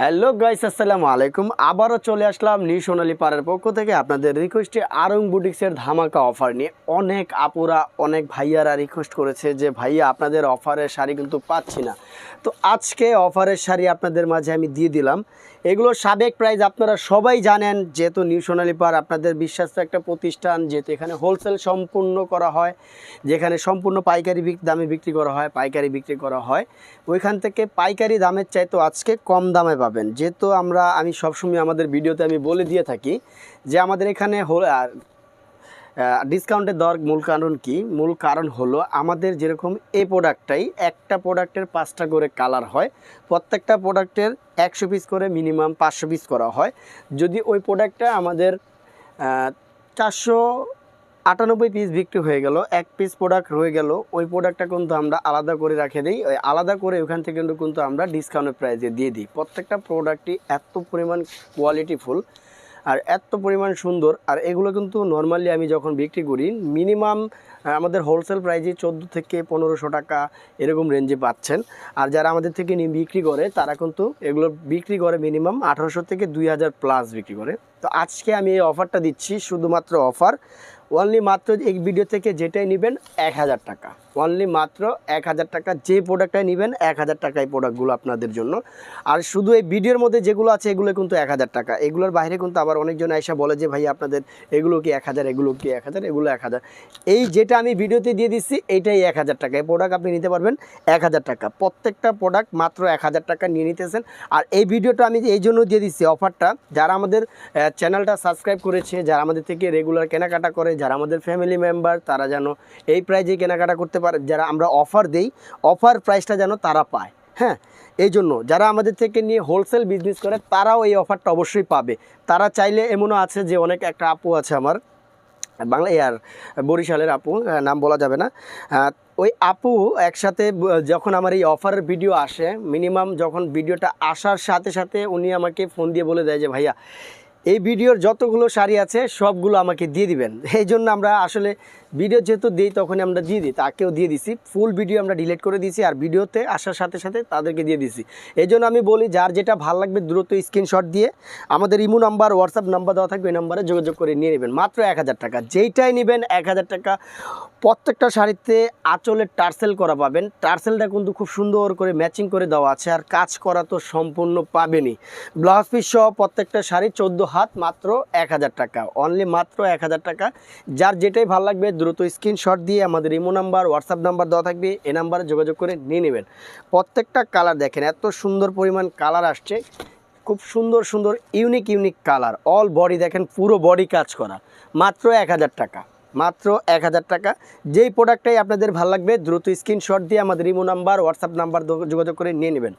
Hello guys আসসালামু আলাইকুম। আবারও চলে আসলাম নিউ সোনালি পাড়ার পক্ষ থেকে আপনাদের রিকোয়েস্টে আরং বুটিক্সের ধামাকা অফার নিয়ে। অনেক আপুরা, অনেক ভাইয়ারা রিকোয়েস্ট করেছে যে, ভাইয়া, আপনাদের অফারের শাড়ি কিন্তু পাচ্ছি না। তো আজকে অফারের শাড়ি আপনাদের মাঝে আমি দিয়ে দিলাম। এগুলো সাবেক প্রাইস আপনারা সবাই জানেন, যেহেতু নিউ সোনালী পার আপনাদের বিশ্বাস্ত একটা প্রতিষ্ঠান, যেহেতু এখানে হোলসেল সম্পূর্ণ করা হয়, যেখানে সম্পূর্ণ পাইকারি দামে বিক্রি করা হয়, পাইকারি বিক্রি করা হয়, ওইখান থেকে পাইকারি দামের চাইতো আজকে কম দামে পাবেন। যেহেতু আমরা, আমি সবসময় আমাদের ভিডিওতে আমি বলে দিয়ে থাকি যে আমাদের এখানে ডিসকাউন্টের দেওয়ার মূল কারণ কি? মূল কারণ হলো আমাদের যেরকম এই প্রোডাক্টটাই একটা প্রোডাক্টের পাঁচটা করে কালার হয়, প্রত্যেকটা প্রোডাক্টের একশো পিস করে মিনিমাম পাঁচশো পিস করা হয়। যদি ওই প্রোডাক্টটা আমাদের চারশো আটানব্বই পিস বিক্রি হয়ে গেল, এক পিস প্রোডাক্ট রয়ে গেল, ওই প্রোডাক্টটা কিন্তু আমরা আলাদা করে রাখে দিই, ওই আলাদা করে ওখান থেকে কিন্তু কিন্তু আমরা ডিসকাউন্টের প্রাইসে দিয়ে দিই। প্রত্যেকটা প্রোডাক্টই এত পরিমাণ কোয়ালিটিফুল আর এত পরিমাণ সুন্দর। আর এগুলো কিন্তু নর্মালি আমি যখন বিক্রি করি মিনিমাম আমাদের হোলসেল প্রাইজে চোদ্দ থেকে পনেরোশো টাকা এরকম রেঞ্জে পাচ্ছেন। আর যারা আমাদের থেকে বিক্রি করে, তারা কিন্তু এগুলো বিক্রি করে মিনিমাম আঠারোশো থেকে দুই হাজার প্লাস বিক্রি করে। তো আজকে আমি এই অফারটা দিচ্ছি, শুধুমাত্র অফার অনলি মাত্র এই ভিডিও থেকে যেটাই নেবেন এক হাজার টাকা। অনলি মাত্র এক হাজার টাকা। যে প্রোডাক্টটাই নেবেন, এক হাজার টাকায় প্রোডাক্টগুলো আপনাদের জন্য। আর শুধু এই ভিডিওর মধ্যে যেগুলো আছে, এগুলো কিন্তু এক হাজার টাকা। এগুলোর বাইরে কিন্তু আবার অনেকজন এসে বলে যে, ভাই, আপনাদের এগুলো কি এক হাজার, এগুলো কি এক হাজার, এগুলো এক হাজার? এই যেটা আমি ভিডিওতে দিয়ে দিচ্ছি এইটাই এক হাজার টাকা। এই প্রোডাক্ট আপনি নিতে পারবেন এক হাজার টাকা। প্রত্যেকটা প্রোডাক্ট মাত্র এক হাজার টাকা নিয়ে নিতেছেন। আর এই ভিডিওটা আমি এই জন্য দিয়ে দিচ্ছি অফারটা যারা আমাদের চ্যানেলটা সাবস্ক্রাইব করেছে, যারা আমাদের থেকে রেগুলার কেনাকাটা করে, যারা আমাদের ফ্যামিলি মেম্বার তারা যেন এই প্রাইজে কেনাকাটা করতে পারে যারা আমরা অফার দেই অফার প্রাইসটা যেন তারা পায় হ্যাঁ? এই জন্য যারা আমাদের থেকে নিয়ে হোলসেল বিজনেস করে, তারাও এই অফারটা অবশ্যই পাবে। তারা চাইলে এমনও আছে যে অনেক একটা আপু আছে আমার, বাংলা আর বরিশালের আপু নাম বলা যাবে না ওই আপু একসাথে যখন আমার এই অফারের ভিডিও আসে মিনিমাম যখন ভিডিওটা আসার সাথে সাথে উনি আমাকে ফোন দিয়ে বলে দেয় যে, ভাইয়া এই ভিডিওর যতগুলো শাড়ি আছে, সবগুলো আমাকে দিয়ে দিবেন। এই জন্য আমরা আসলে ভিডিও যেহেতু দিই, তখনই আমরা দিয়ে দিই তাকেও দিয়ে দিছি। ফুল ভিডিও আমরা ডিলিট করে দিয়েছি আর ভিডিওতে আসার সাথে সাথে তাদেরকে দিয়ে দিছি। এই জন্য আমি বলি, যার যেটা ভালো লাগবে দ্রুত স্ক্রিনশট দিয়ে আমাদের ইমো নাম্বার হোয়াটসঅ্যাপ নাম্বার দেওয়া থাকবে এই নাম্বারে যোগাযোগ করে নিয়ে নেবেন। মাত্র এক হাজার টাকা। যেইটাই নেবেন এক হাজার টাকা। প্রত্যেকটা শাড়িতে আঁচলের টার্সেল করা পাবেন। টার্সেলটা কিন্তু খুব সুন্দর করে ম্যাচিং করে দেওয়া আছে আর কাজ করা তো সম্পূর্ণ পাবেনই। ব্লাউজ পিস সহ প্রত্যেকটা শাড়ি চোদ্দ হাত মাত্র এক হাজার টাকা। অনলি মাত্র এক হাজার টাকা। যার যেটাই ভালো লাগবে, দ্রুত স্ক্রিনশট দিয়ে আমাদের ইমো নাম্বার হোয়াটসঅ্যাপ নাম্বার দেওয়া থাকবে। এ নাম্বারে যোগাযোগ করে নিয়ে নেবেন। প্রত্যেকটা কালার দেখেন, এত সুন্দর পরিমাণ কালার আসছে। খুব সুন্দর সুন্দর unique unique colour all body দেখেন, পুরো বডি কাজ করা। মাত্র এক হাজার টাকা। মাত্র এক হাজার টাকা। যেই প্রোডাক্টটাই আপনাদের ভালো লাগবে, দ্রুত স্ক্রিনশট দিয়ে আমাদের ইমো নাম্বার হোয়াটসঅ্যাপ নাম্বার যোগাযোগ করে নিয়ে নেবেন।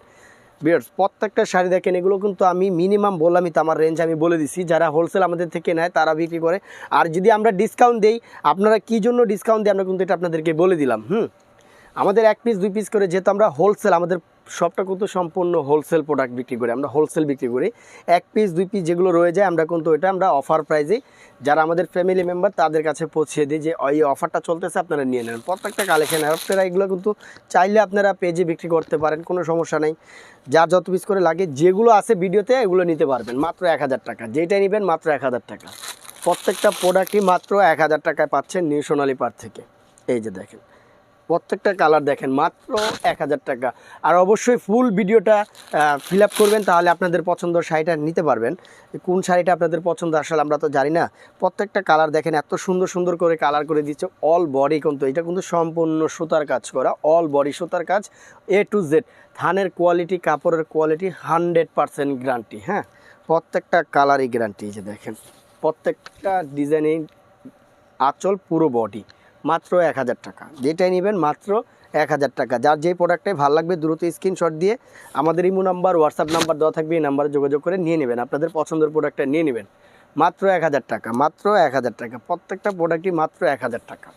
বিয়ার্স, প্রত্যেকটা শাড়ি দেখেন, এগুলো কিন্তু আমি মিনিমাম বললামই তো আমার রেঞ্জ আমি বলে দিছি। যারা হোলসেল আমাদের থেকে নেয়, তারা বিক্রি করে। আর যদি আমরা ডিসকাউন্ট দেই, আপনারা কী জন্য ডিসকাউন্ট দিই আমরা কিন্তু এটা আপনাদেরকে বলে দিলাম, হুম? আমাদের এক পিস দুই পিস করে যেহেতু আমরা হোলসেল আমাদের সবটা কিন্তু সম্পূর্ণ হোলসেল প্রোডাক্ট বিক্রি করি, আমরা হোলসেল বিক্রি করি। এক পিস দুই পিস যেগুলো রয়ে যায়, আমরা কিন্তু এটা আমরা অফার প্রাইজে যারা আমাদের ফ্যামিলি মেম্বার তাদের কাছে পৌঁছে দিই যে, এই অফারটা চলতেছে, আপনারা নিয়ে নেন। প্রত্যেকটা কালেকশন আপনারা এগুলো কিন্তু চাইলে আপনারা পেজে বিক্রি করতে পারেন, কোনো সমস্যা নেই। যার যত পিস করে লাগে, যেগুলো আছে ভিডিওতে এগুলো নিতে পারবেন, মাত্র এক হাজার টাকা। যেইটাই নেবেন, মাত্র এক হাজার টাকা। প্রত্যেকটা প্রোডাক্টই মাত্র এক হাজার টাকায় পাচ্ছেন নিউ সোনালী পার থেকে। এই যে দেখেন। প্রত্যেকটা কালার দেখেন, মাত্র এক হাজার টাকা। আর অবশ্যই ফুল ভিডিওটা ফিল করবেন, তাহলে আপনাদের পছন্দ শাড়িটা নিতে পারবেন। কোন শাড়িটা আপনাদের পছন্দ আসলে আমরা তো জানি না। প্রত্যেকটা কালার দেখেন, এত সুন্দর সুন্দর করে কালার করে দিচ্ছে অল বডি কিন্তু। এটা কিন্তু সম্পূর্ণ সুতার কাজ করা অল বডি সুতার কাজ এ টু জেড থানের কোয়ালিটি কাপড়ের কোয়ালিটি হান্ড্রেড পারসেন্ট গ্যারান্টি হ্যাঁ? প্রত্যেকটা কালারই গ্যারান্টি যে দেখেন। প্রত্যেকটা ডিজাইনিং আঁচল পুরো বডি মাত্র এক হাজার টাকা। যেটাই নেবেন মাত্র এক হাজার টাকা। যার যেই প্রোডাক্টটাই ভালো লাগবে দ্রুত স্ক্রিনশট দিয়ে আমাদের ইমো নাম্বার হোয়াটসঅ্যাপ নাম্বার দেওয়া থাকবে, এই নাম্বারে যোগাযোগ করে নিয়ে নেবেন। আপনাদের পছন্দের প্রোডাক্টটা নিয়ে নেবেন। মাত্র এক হাজার টাকা, মাত্র এক হাজার টাকা। প্রত্যেকটা প্রোডাক্টই মাত্র এক হাজার টাকা।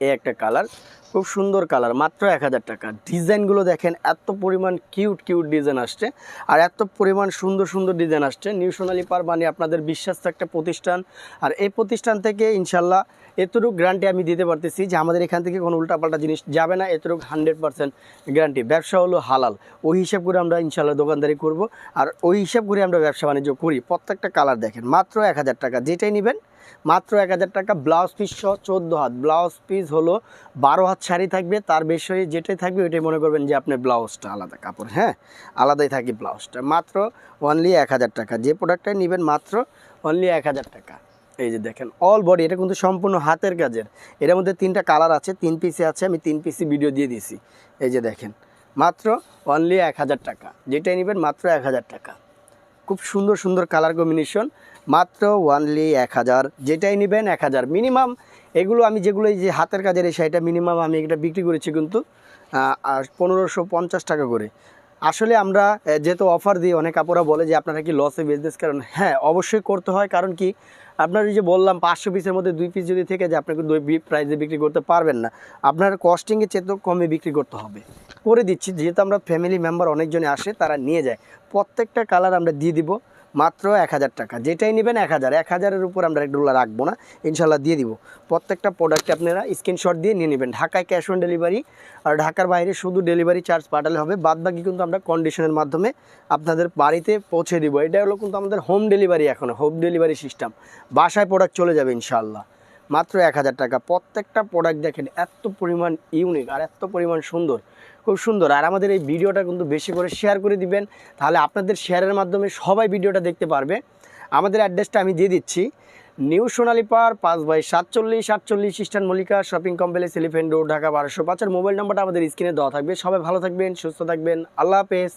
এই একটা কালার, খুব সুন্দর কালার, মাত্র এক হাজার টাকা। ডিজাইনগুলো দেখেন, এত পরিমাণ কিউট কিউট ডিজাইন আসছে। আর এত পরিমাণ সুন্দর সুন্দর ডিজাইন আসছে। নিউ সোনালি পার মানে আপনাদের বিশ্বাস্ত একটা প্রতিষ্ঠান। আর এই প্রতিষ্ঠান থেকে ইনশাল্লাহ এতটুকু গ্যারান্টি আমি দিতে পারতেছি যে আমাদের এখান থেকে কোনো উল্টাপাল্টা জিনিস যাবে না। এতটুকু হান্ড্রেড পার্সেন্ট গ্যারান্টি ব্যবসা হলো হালাল। ওই হিসাব করে আমরা ইনশাল্লাহ দোকানদারি করব। আর ওই হিসাব করে আমরা ব্যবসা বাণিজ্য করি। প্রত্যেকটা কালার দেখেন, মাত্র এক হাজার টাকা। যেটাই নেবেন মাত্র এক হাজার টাকা ব্লাউজ পিস সহ চোদ্দ হাত। ব্লাউজ পিস হলো বারো হাত শাড়ি থাকবে, তার বেশি যেটাই থাকবে, ওইটাই মনে করবেন যে আপনার ব্লাউজটা আলাদা কাপড় হ্যাঁ? আলাদাই থাকে ব্লাউজটা মাত্র অনলি এক হাজার টাকা। যে প্রোডাক্টটাই নেবেন মাত্র অনলি এক হাজার টাকা। এই যে দেখেন অল বডি এটা কিন্তু সম্পূর্ণ হাতের কাজের। এটার মধ্যে তিনটা কালার আছে, তিন পিসে আছে, আমি তিন পিসি ভিডিও দিয়ে দিয়েছি এই যে দেখেন, মাত্র অনলি এক হাজার টাকা। যেটাই নেবেন মাত্র এক হাজার টাকা। খুব সুন্দর সুন্দর কালার কম্বিনেশন মাত্র ওয়ানলি এক হাজার। যেটাই নেবেন এক হাজার। মিনিমাম এগুলো আমি যেগুলো এই যে হাতের কাজের এই শাড়িটা মিনিমাম আমি এটা বিক্রি করেছি কিন্তু পনেরোশো পঞ্চাশ টাকা করে। আসলে আমরা যেহেতু অফার দিই, অনেক আপুরা বলে যে আপনারা কি লসে বিজনেস করেন? হ্যাঁ অবশ্যই করতে হয়। কারণ কি? আপনার যে বললাম, পাঁচশো পিসের মধ্যে দুই পিস যদি থেকে যায় আপনাকে দুই প্রাইসে বিক্রি করতে পারবেন না। আপনার কস্টিংয়ের চেয়ে তো কমে বিক্রি করতে হবে। করে দিচ্ছি, যেহেতু আমরা ফ্যামিলি মেম্বার অনেকজনে আসে, তারা নিয়ে যায়। প্রত্যেকটা কালার আমরা দিয়ে দিব মাত্র এক হাজার টাকা। যেটাই নেবেন এক হাজার। এক হাজারের উপর আমরা এগুলো রাখব না ইনশাল্লাহ দিয়ে দিব। প্রত্যেকটা প্রোডাক্টে আপনারা স্ক্রিনশট দিয়ে নিয়ে নেবেন। ঢাকায় ক্যাশ অন ডেলিভারি আর ঢাকার বাইরে শুধু ডেলিভারি চার্জ পাঠালে হবে। বাদ বাকি কিন্তু আমরা কন্ডিশনের মাধ্যমে আপনাদের বাড়িতে পৌঁছে দিব। এটা হলো কিন্তু আমাদের হোম ডেলিভারি এখন হোম ডেলিভারি সিস্টেম বাসায় প্রোডাক্ট চলে যাবে ইনশাল্লাহ মাত্র এক হাজার টাকা। প্রত্যেকটা প্রোডাক্ট দেখেন, এত পরিমাণ ইউনিক আর এত পরিমাণ সুন্দর। খুব সুন্দর। আর আমাদের এই ভিডিওটা কিন্তু বেশি করে শেয়ার করে দিবেন, তাহলে আপনাদের শেয়ারের মাধ্যমে সবাই ভিডিওটা দেখতে পারবে। আমাদের অ্যাড্রেসটা আমি দিয়ে দিচ্ছি। নিউ সোনালী পার, পাঁচ বাই সাতচল্লিশ, আটচল্লিশ Eastern Mallika, shopping complex Elephant Road Dhaka বারোশো পাঁচের মোবাইল নাম্বারটা আমাদের স্ক্রিনে দেওয়া থাকবে। সবাই ভালো থাকবেন, সুস্থ থাকবেন। আল্লাহ হাফেজ।